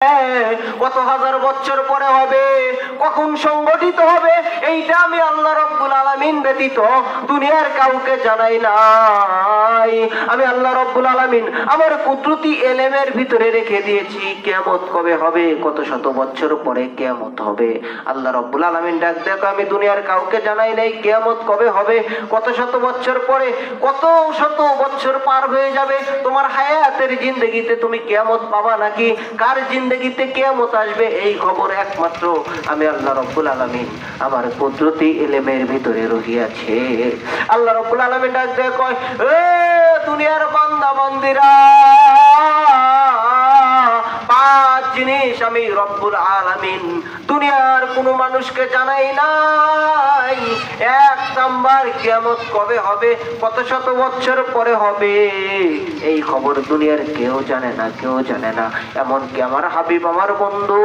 Hey! কত হাজার বছর পরে হবে? কখন সংগঠিত হবে? এইটা আমি আল্লাহ রব্বুল আলামিন ব্যতীত দুনিয়ার কাউকে জানাই নাই। আমি আল্লাহ রব্বুল আলামিন আমার কুদরতি এলেমের ভিতরে রেখে দিয়েছি। কেমত কবে হবে? কত শত বছর পরে কেমত হবে? আল্লাহ রব্বুল আলামিন ডাক, দেখো, আমি দুনিয়ার কাউকে জানাই নাই কেমত কবে হবে? কত শত বছর পরে কত শত বছর পার হয়ে যাবে? তোমার হায়াতের জিন্দগিতে তুমি কেমত পাবা নাকি? কার জিন্দগিতে কেমত আসবে, এই খবর একমাত্র আমি আল্লাহ রব্বুল আলামিন। আমার কুদরতি এলেমের ভিতরে রহিয়াছে আল্লাহ রব্বুল আলমিন ডাক দিয়ে কয় দুনিয়ার বান্দা মন্দিরা পাঁচ জিনিস আমি রব্বুল আলমিন দুনিয়ার কোনো মানুষকে জানাই নাই। এক নাম্বার কিয়ামত কবে হবে? কত শত বছর পরে হবে? এই খবর দুনিয়ার কেউ জানে না, কেউ জানে না। এমনকি আমার হাবিব, আমার বন্ধু,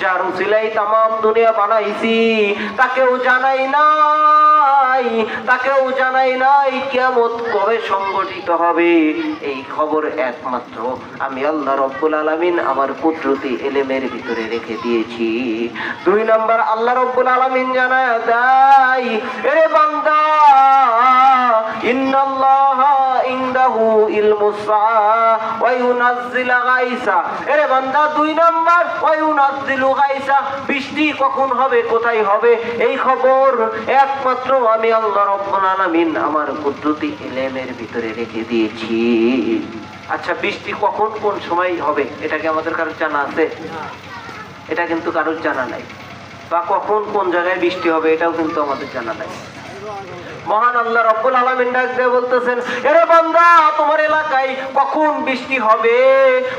যার উচিলাই তামাম দুনিয়া বানাইছি, তাকেও জানাই নাই, তাকেও জানাই নাই কেমন কবে সংগঠিত হবে? এই খবর একমাত্র আমি আল্লাহ রব্বুল আলমিন আমার কুদরতি এলেমের ভিতরে রেখে দিয়েছি। দুই নম্বর, আল্লাহ রব্বুল আলমিন জানায় দেয় এরে বান্দা, ইন্নাল্লাহা ইলমুস ওয়া ইউনাজ্জিলু গাইসা। এরে দুই নম্বর, ওয়া ইউনাজ্জিলু গাইসা। বৃষ্টি কখন হবে, কোথায় হবে? এই খবর একমাত্র আমি আল্লাহ রব্বুল আলামিন আমার কুদরতি এলেমের ভিতরে রেখে দিয়েছি। আচ্ছা বৃষ্টি কখন, কোন সময় হবে? এটা কি আমাদের কারোর জানা আছে? এটা কিন্তু কারোর জানা নাই। বা কখন, কোন জায়গায় বৃষ্টি হবে, এটাও কিন্তু আমাদের জানা নাই। মহান আল্লাহ রব্বুল আলামিন বলতেছেন, এরে তোমার এলাকায় কখন বৃষ্টি হবে?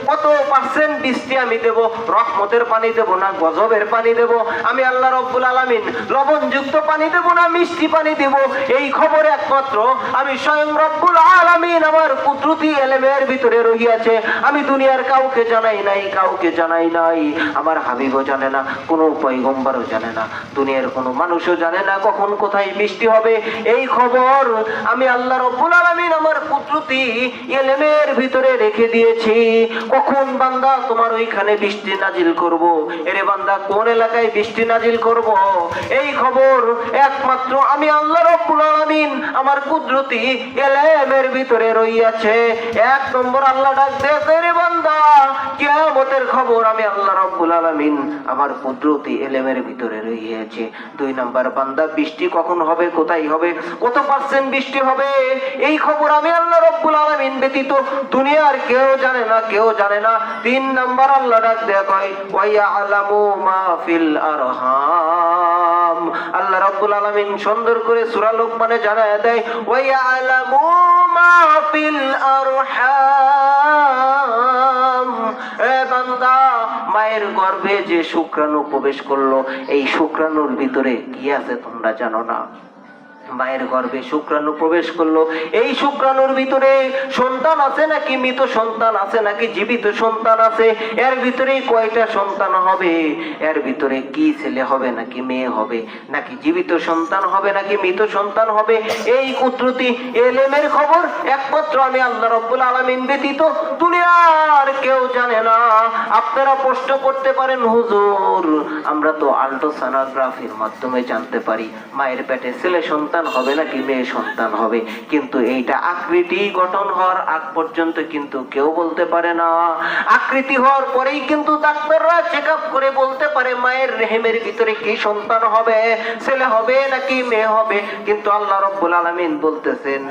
কত পার্সেন্ট বৃষ্টি আমি দেব? রহমতের পানি দেব না গজবের পানি দেব? আমি আল্লাহ রব্বুল আলামিন লবণযুক্ত পানি দেব না মিষ্টি পানি দেব? এই খবর একমাত্র। আমি স্বয়ং রব্বুল আলামিন আমার কুদরতি এলেমের ভিতরে রহিয়াছে। আমি দুনিয়ার কাউকে জানাই নাই, কাউকে জানাই নাই। আমার হাবিবও জানে না, কোনো পয়গম্বরও জানে না। দুনিয়ার কোনো মানুষও জানে না কখন কোথায় বৃষ্টি হবে। এই খবর আমি আল্লাহ রব্বুল আলামিন আমার কুদরতি এলেমের ভিতরে রেখে দিয়েছি। কখন বান্দা তোমার ওইখানে বৃষ্টি নাজিল করব? এরে বান্দা, কোন এলাকায় বৃষ্টি নাজিল করব? এই খবর একমাত্র আমি আল্লাহ রব্বুল আলামিন আমার কুদরতি এলেমের ভিতরে রইয়াছে। এক নম্বর আল্লাহ ডাক দিয়েছে রে বান্দা, কিয়ামতের খবর আমি আল্লাহ রব্বুল আলামিন আমার কুদরতি এলেমের ভিতরে রইয়াছে। দুই নম্বর, বান্দা, বৃষ্টি কখন হবে কোথায় হবে? কত পার্সেন্ট বৃষ্টি হবে? এই খবর আমি আল্লাহ রব্বুল আলামিন ব্যতীত দুনিয়ার কেউ জানে না, কেউ জানে না। তিন নাম্বার আল্লাহ ডাক আলামু মা ফিল আরহাম। আল্লাহ রব্বুল আলামিন সুন্দর করে সূরা জানায় দেয় আলামু মা ফিল আরহাম। এ বান্দা, মায়ের গর্ভে যে শুক্রাণু প্রবেশ করল, এই শুক্রাণুর ভিতরে কি আছে তোমরা জানো না? মায়ের গর্ভে শুক্রাণু প্রবেশ করল। এই শুক্রাণুর ভিতরে সন্তান আছে নাকি মৃত সন্তান আছে নাকি জীবিত সন্তান আছে? এর ভিতরে কয়টা সন্তান হবে? এর ভিতরে কি ছেলে হবে নাকি মেয়ে হবে? নাকি জীবিত সন্তান হবে নাকি মৃত সন্তান হবে? এই কুদরতি এলেমের খবর একমাত্র আমি আল্লাহ রব্বুল আলামিন ব্যতীত দুনিয়ার কেউ জানে না। আপনারা প্রশ্ন করতে পারেন, হুজুর, আমরা তো আল্ট্রাসোনোগ্রাফির মাধ্যমে জানতে পারি, মায়ের পেটে ছেলে সন্তান হবে নাকি মেয়ে সন্তান হবে? কিন্তু এইটা আকৃতি গঠন হওয়ার আগ পর্যন্ত কিন্তু কেউ বলতে পারে না। আকৃতি হওয়ার পরেই কিন্তু ডাক্তাররা চেক করে বলতে পারে, মায়ের রেহেমের ভিতরে কি সন্তান হবে? ছেলে হবে নাকি মেয়ে হবে? কিন্তু আল্লাহ রব্বুল আলামিন বলতেছেন,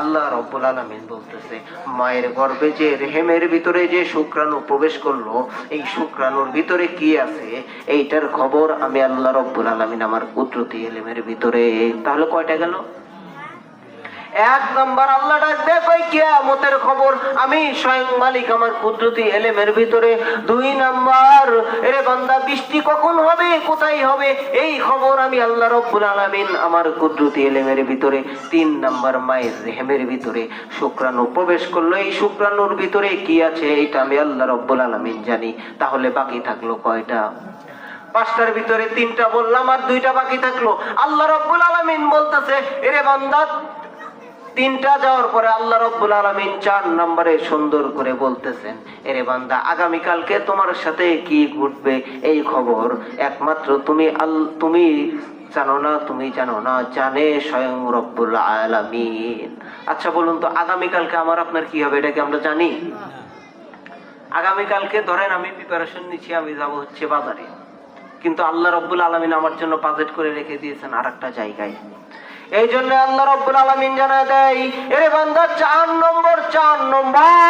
আল্লাহ রব্বুল আলামিন বলতেছে, মায়ের গর্ভে যে রেহেমের ভিতরে যে শুক্রাণু প্রবেশ করল, এই শুক্রাণুর ভিতরে কি আছে? এইটার খবর আমি আল্লাহ রব্বুল আলমিন আমার কুদরতি এলেমের ভিতরে। তাহলে কয়টা গেল? এক নম্বর আল্লাহ ডাক দেয় কই কিয়ামতের খবর? আমি স্বয়ং মালিক, আমার কুদরতি এলেমের ভিতরে। দুই নাম্বার, এরে বান্দা, বৃষ্টি কখন হবে? কোথায় হবে? এই খবর আমি আল্লাহ রব্বুল আলামিন আমার কুদরতি এলেমের ভিতরে, তিন নাম্বার মায়ের রেহেমের ভিতরে। শুক্রাণু প্রবেশ করল, এই শুক্রাণুর ভিতরে কি আছে এটা আমি আল্লাহ রব্বুল আলামিন জানি। তাহলে বাকি থাকল কয়টা? পাঁচটার ভিতরে তিনটা বললাম, আর দুইটা বাকি থাকল। আল্লাহ রব্বুল আলামিন বলতেছে, এরে বান্দা তিনটা যাওয়ার পরে আল্লাহ রব্বুল আলমিন চার নম্বরে সুন্দর করে বলতেছেন, এরে বান্দা, আগামীকালকে তোমার সাথে কি ঘটবে? এই খবর একমাত্র তুমি আল, তুমি জানো না, তুমি জানো না, জানে স্বয়ং রব্বুল আলামিন। আচ্ছা বলুন তো, আগামীকালকে আমার আপনার কি হবে? এটা কি আমরা জানি? আগামীকালকে ধরেন আমি প্রিপারেশন নিচ্ছি, আমি যাব হচ্ছে বাজারে। কিন্তু আল্লাহ রব্বুল আলমিন আমার জন্য বাজেট করে রেখে দিয়েছেন আর একটা জায়গায়। এই জন্য আল্লাহ রব্বুল আলমিন জানা দেয় এরে বান্দা চার নম্বর চার নম্বর।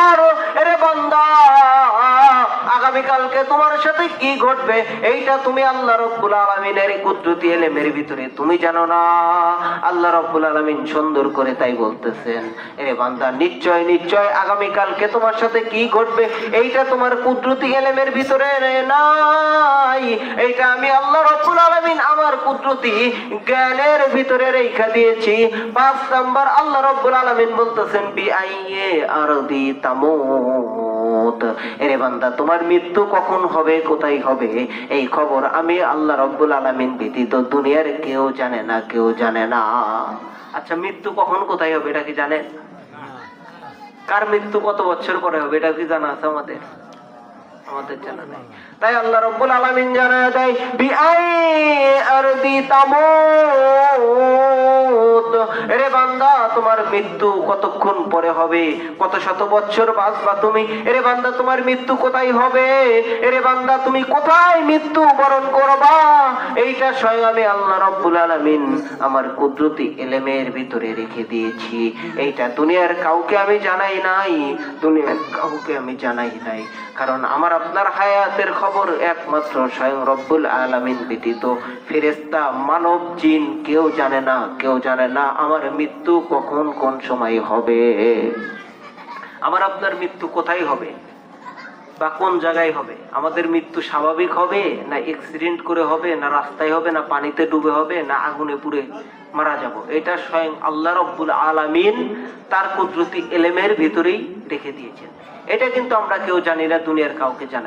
আগামীকালকে তোমার সাথে কি ঘটবে, এইটা তুমি আল্লাহ রব্বুল আলমিনের কুদরতি এলেমের ভিতরে তুমি জানো না। আল্লাহ রব্বুল আলমিন সুন্দর করে তাই বলতেছেন, এরে বান্দা, নিশ্চয় নিশ্চয় আগামীকালকে তোমার সাথে কি ঘটবে, এইটা তোমার কুদরতি এলেমের ভিতরে নাই। এইটা আমি আল্লাহ রব্বুল আলমিন আমার কুদরতি জ্ঞানের ভিতরে রেখা দিয়েছি। পাঁচ নাম্বার, আল্লাহ রব্বুল আলমিন বলতেছেন বি আইয়ে আরদি তামুত এরে বান্দা, তোমার মৃত্যু কখন হবে, কোথায় হবে? এই খবর আমি আল্লাহ রব্বুল আলমিন ব্যতীত দুনিয়ার কেউ জানে না, কেউ জানে না। আচ্ছা মৃত্যু কখন, কোথায় হবে, এটা কি জানেন? কার মৃত্যু কত বছর পরে হবে, এটা কি জানা আছে আমাদের? আমাদের জানা নেই। তাই আল্লাহ রব্বুল আলামিন জানা দেয়, বিআই আরদি তামুত এরে বান্দা, তোমার মৃত্যু কতক্ষণ পরে হবে? কত শত বছর বাঁচবা তুমি? এরে বান্দা, তোমার মৃত্যু কোথায় হবে? এরে বান্দা, তুমি কোথায় মৃত্যু বরণ করবা? এইটা স্বয়ং আমি আল্লাহ রব্বুল আলামিন আমার কুদরতি এলেমের ভিতরে রেখে দিয়েছি। এইটা দুনিয়ার কাউকে আমি জানাই নাই, দুনিয়ার কাউকে আমি জানাই নাই। কারণ আমার আপনার হায়াতের খবর একমাত্র স্বয়ং রব্বুল আলামিন ব্যতীত। ফেরেস্তা মানব জিন কেউ জানে না, কেউ জানে না আমার মৃত্যু কখন কোন সময় হবে। আমার আপনার মৃত্যু কোথায় হবে? বা কোন জায়গায় হবে? আমাদের মৃত্যু স্বাভাবিক হবে, না অ্যাক্সিডেন্ট করে হবে, না রাস্তায় হবে, না পানিতে ডুবে হবে, না আগুনে পুড়ে মারা যাব? এটা স্বয়ং আল্লাহ রব্বুল আলামিন তার কুদরতি এলেমের ভিতরেই রেখে দিয়েছেন। এটা কিন্তু আমরা কেউ জানি না দুনিয়ার কাউকে জানাই